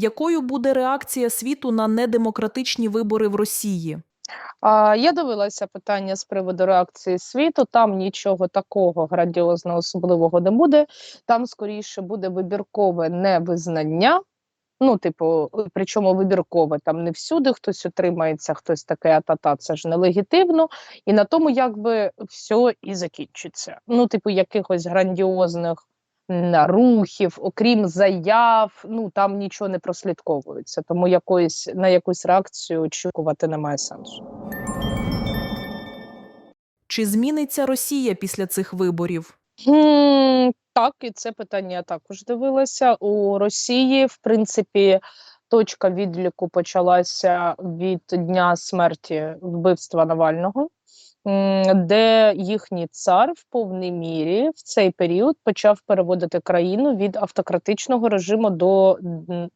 Якою буде реакція світу на недемократичні вибори в Росії? А, я дивилася питання з приводу реакції світу. Там нічого такого грандіозного особливого не буде. Там скоріше буде вибіркове невизнання. Ну, типу, причому вибіркове там не всюди хтось утримається, хтось таке а-та-та, це ж нелегітимно. І на тому якби все і закінчиться. Ну, типу, якихось грандіозних рухів, окрім заяв, ну там нічого не прослідковується. Тому якоїсь на якусь реакцію очікувати немає сенсу. Чи зміниться Росія після цих виборів? М, Так, і це питання я також дивилася. У Росії, в принципі, точка відліку почалася від дня смерті вбивства Навального, де їхній цар в повній мірі в цей період почав переводити країну від автократичного режиму до,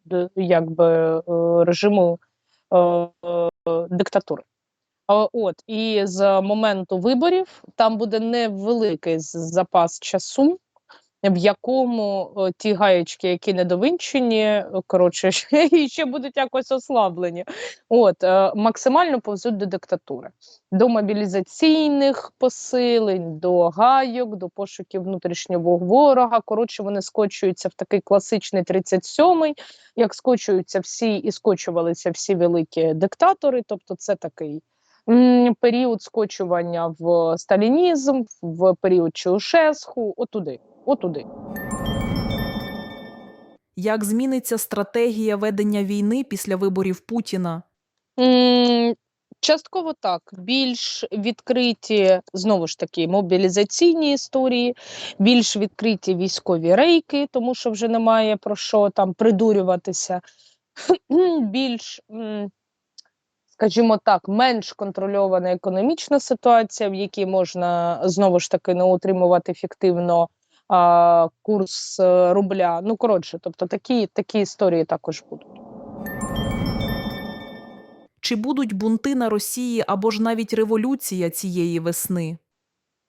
до якби е, режиму е, диктатури. От і з моменту виборів там буде невеликий запас часу, в якому е, ті гаєчки, які не довинчені, е, коротше, і ще будуть якось ослаблені. От е, максимально повзуть до диктатури, до мобілізаційних посилень, до гайок, до пошуків внутрішнього ворога. Коротше, вони скочуються в такий класичний 37-й, як скочуються всі і скочувалися всі великі диктатори. Тобто, це такий період скочування в сталінізм, в період Чаушеску, отуди, отуди. Як зміниться стратегія ведення війни після виборів Путіна? Частково так, більш відкриті знову ж таки мобілізаційні історії, більш відкриті військові рейки, тому що вже немає про що там придурюватися. більш, скажімо так, менш контрольована економічна ситуація, в якій можна знову ж таки не утримувати фіктивно а, курс е, рубля. Ну коротше, тобто такі, такі історії також будуть. Чи будуть бунти на Росії або ж навіть революція цієї весни?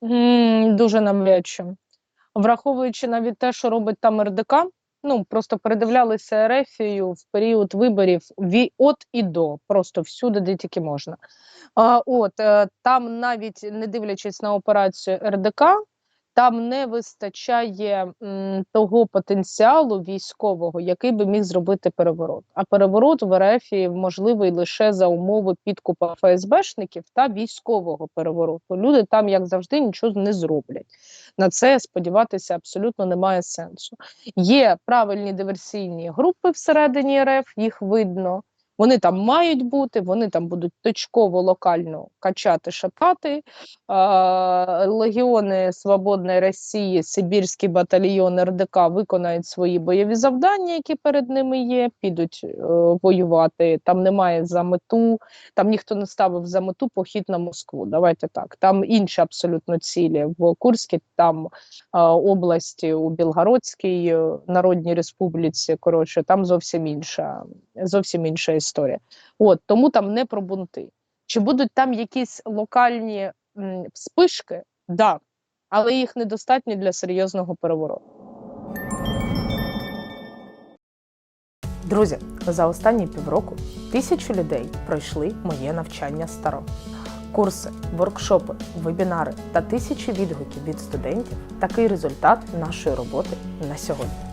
М, Дуже навряд чи. Враховуючи навіть те, що робить там РДК, ну просто передивлялися Ерефію в період виборів ві от і до, просто всюди, де тільки можна. А, от е, там, навіть не дивлячись на операцію РДК, там не вистачає м, того потенціалу військового, який би міг зробити переворот. А переворот в РФ можливий лише за умови підкупа ФСБшників та військового перевороту. Люди там, як завжди, нічого не зроблять. На це сподіватися абсолютно немає сенсу. Є правильні диверсійні групи всередині РФ, їх видно. Вони там мають бути, вони там будуть точково локально качати, шатати. Легіони Свободної Росії, Сибірський батальйон РДК виконають свої бойові завдання, які перед ними є, підуть е, воювати. Там немає за мету, там ніхто не ставив за мету похід на Москву. Давайте так. Там інші абсолютно цілі в Курській, там області у Білгородській е, Народній Республіці. Коротше, там зовсім інша, зовсім інша історія. От тому там не про бунти. Чи будуть там якісь локальні м, вспишки? Да, але їх недостатньо для серйозного перевороту. Друзі, за останні півроку тисячі людей пройшли моє навчання старо. Курси, воркшопи, вебінари та тисячі відгуків від студентів такий результат нашої роботи на сьогодні.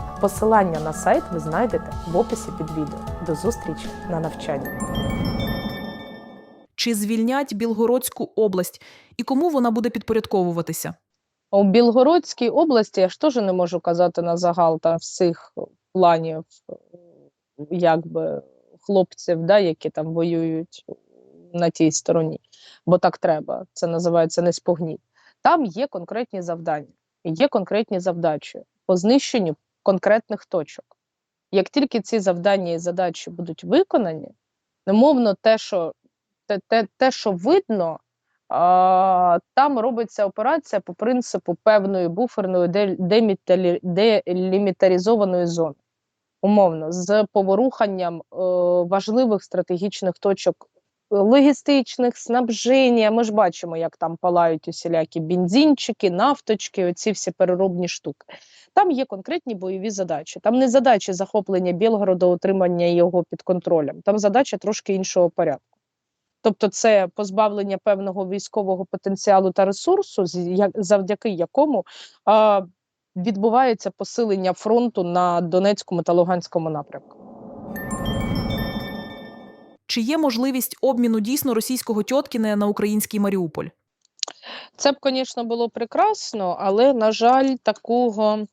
Посилання на сайт ви знайдете в описі під відео. До зустрічі на навчанні. Чи звільнять Білгородську область і кому вона буде підпорядковуватися? У Білгородській області я ж теж не можу казати на загал там всіх планів, якби хлопців, да, які там воюють на тій стороні, бо так треба. Це називається не спогніть. Там є конкретні завдання, є конкретні завдачі по знищенню конкретних точок. Як тільки ці завдання і задачі будуть виконані, Умовно, те, що, те, те, те, що видно, а, там робиться операція по принципу певної буферної де- деміталі- делімітаризованої зони. Умовно, з поворуханням е, важливих стратегічних точок логістичних, снабження. Ми ж бачимо, як там палають усілякі бензинчики, нафточки, оці всі переробні штуки. Там є конкретні бойові задачі. Там не задачі захоплення Білгорода, утримання його під контролем. Там задача трошки іншого порядку. Тобто, це позбавлення певного військового потенціалу та ресурсу, завдяки якому відбувається посилення фронту на Донецькому та Луганському напрямку. Чи є можливість обміну дійсно російського Тьоткіне на український Маріуполь? Це б, звісно, було прекрасно, але, на жаль, такого.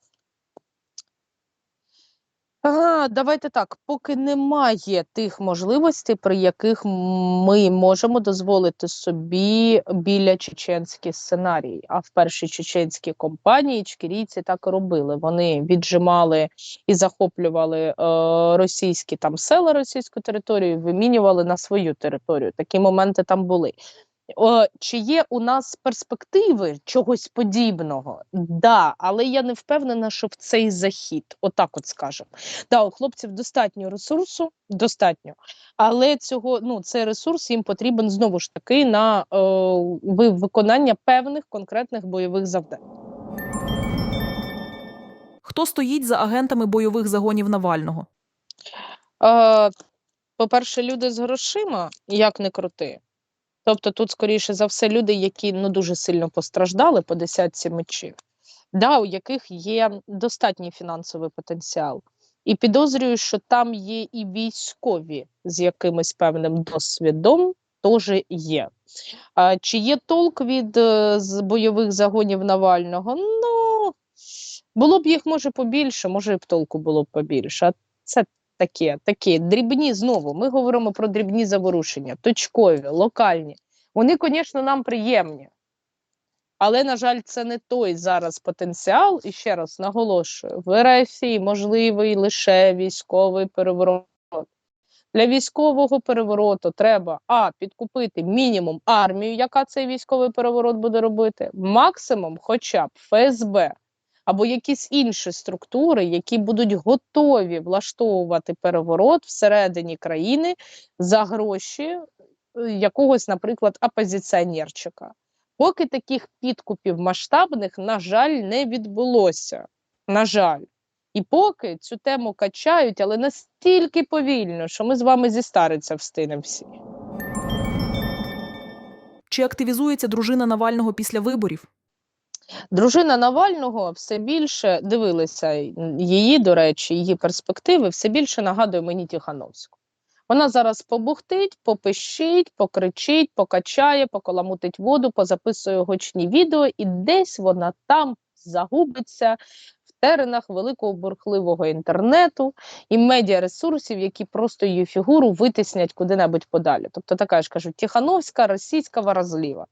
Давайте так, поки немає тих можливостей, при яких ми можемо дозволити собі біля чеченський сценарій. А в першій чеченській компанії чкірійці так робили. Вони віджимали і захоплювали е, російські там села, російську територію, вимінювали на свою територію. Такі моменти там були. О, чи є у нас перспективи чогось подібного? Да, але я не впевнена, що в цей захід, отак от скажемо. Да, у хлопців достатньо ресурсу, достатньо, але цього ну цей ресурс їм потрібен знову ж таки на ви- виконання певних конкретних бойових завдань. Хто стоїть за агентами бойових загонів Навального? Е, по-перше, люди з грошима, як не крути. Тобто тут, скоріше за все, люди, які ну дуже сильно постраждали по десятці мечів, да, у яких є достатній фінансовий потенціал. І підозрюю, що там є і військові з якимось певним досвідом, теж є. А, чи є толк від е, з бойових загонів Навального? Ну, було б їх може побільше, може і б толку було б побільше. А це таке, такі дрібні знову. Ми говоримо про дрібні заворушення, точкові, локальні. Вони, звісно, нам приємні. Але, на жаль, це не той зараз потенціал, і ще раз наголошую: в РФ можливий лише військовий переворот. Для військового перевороту треба а підкупити мінімум армію, яка цей військовий переворот буде робити, максимум, хоча б ФСБ або якісь інші структури, які будуть готові влаштовувати переворот всередині країни за гроші е, якогось, наприклад, опозиціонерчика. Поки таких підкупів масштабних, на жаль, не відбулося. На жаль. І поки цю тему качають, але настільки повільно, що ми з вами зістариться встигнемо всі. Чи активізується дружина Навального після виборів? Дружина Навального все більше дивилися її, до речі, її перспективи все більше нагадує мені Тихановську. Вона зараз побухтить, попищить, покричить, покачає, покаламутить воду, позаписує гучні відео, і десь вона там загубиться в теренах великого бурхливого інтернету і медіаресурсів, які просто її фігуру витиснять куди-небудь подалі. Тобто така ж кажу, Тихановська, російська варазліва.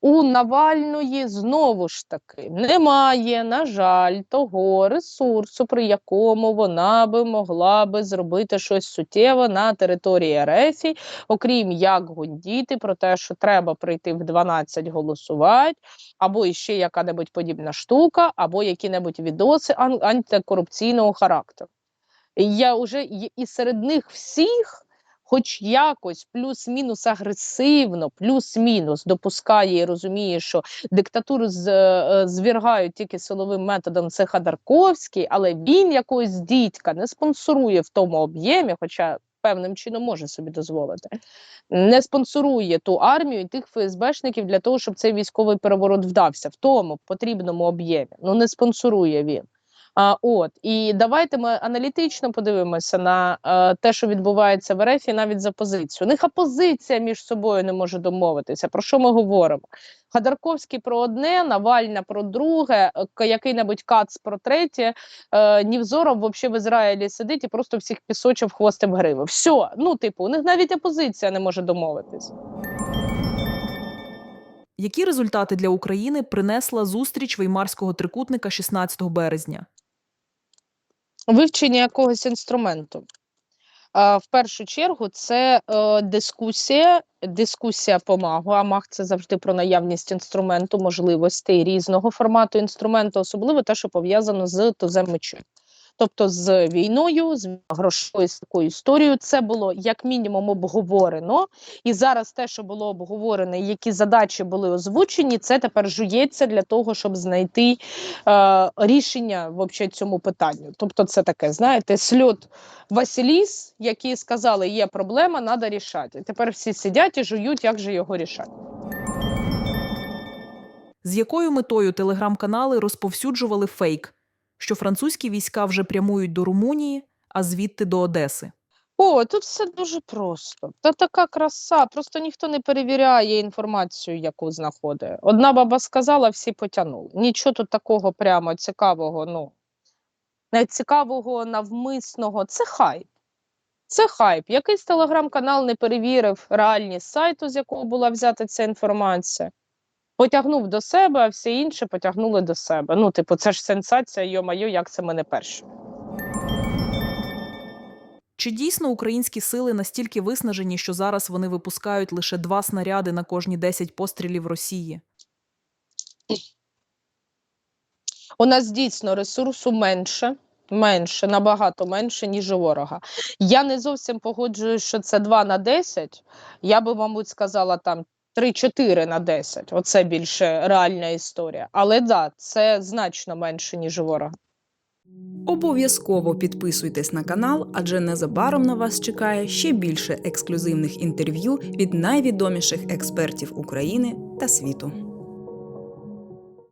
У Навальної знову ж таки немає, на жаль, того ресурсу, при якому вона би могла би зробити щось суттєве на території РФ, окрім як гундіти про те, що треба прийти в 12 голосувати, або іще яка-небудь подібна штука, або які-небудь відоси ан- антикорупційного характеру. Я вже і серед них всіх хоч якось плюс-мінус агресивно, плюс-мінус допускає і розуміє, що диктатуру з, е, звергають тільки силовим методом, це Ходорковський, але він якогось дідька не спонсорує в тому об'ємі, хоча певним чином може собі дозволити, не спонсорує ту армію і тих ФСБшників для того, щоб цей військовий переворот вдався в тому потрібному об'ємі. Ну не спонсорує він. А, от і давайте ми аналітично подивимося на е, те, що відбувається в РФ, і навіть за позицію. У них опозиція між собою не може домовитися. Про що ми говоримо? Ходорковський про одне, Навальна про друге, е, який-небудь Кац про третє. Е, Нівзоров взагалі в Ізраїлі сидить і просто всіх пісочив хвостем гриви. Все, ну типу, у них навіть опозиція не може домовитись. Які результати для України принесла зустріч веймарського трикутника 16 березня? Вивчення якогось інструменту. В першу чергу це е, дискусія, дискусія по магу. А маг це завжди про наявність інструменту, можливостей різного формату інструменту, особливо те, що пов'язано з тузем мечів. Тобто з війною, з грошовою з такою історією, це було як мінімум обговорено. І зараз те, що було обговорено, які задачі були озвучені, це тепер жується для того, щоб знайти е, рішення в цьому питанню. Тобто, це таке, знаєте, сльот Василіс, які сказали, є проблема, треба рішати. Тепер всі сидять і жують, як же його рішати. З якою метою телеграм-канали розповсюджували фейк, що французькі війська вже прямують до Румунії, а звідти до Одеси? О, тут все дуже просто. Та така краса. Просто ніхто не перевіряє інформацію, яку знаходить. Одна баба сказала, всі потягнули. Нічого тут такого прямо цікавого, ну цікавого, навмисного. Це хайп. Це хайп. Якийсь телеграм-канал не перевірив реальність сайту, з якого була взята ця інформація. Потягнув до себе, а всі інші потягнули до себе. Ну, типу, це ж сенсація, йо-майо, як це ми не перші. Чи дійсно українські сили настільки виснажені, що зараз вони випускають лише два снаряди на кожні 10 пострілів Росії? У нас дійсно ресурсу менше, менше, набагато менше, ніж у ворога. Я не зовсім погоджуюсь, що це 2 на 10. Я би, мабуть, сказала там 3-4 на 10. Оце більше реальна історія. Але да, це значно менше, ніж у ворога. Обов'язково підписуйтесь на канал, адже незабаром на вас чекає ще більше ексклюзивних інтерв'ю від найвідоміших експертів України та світу.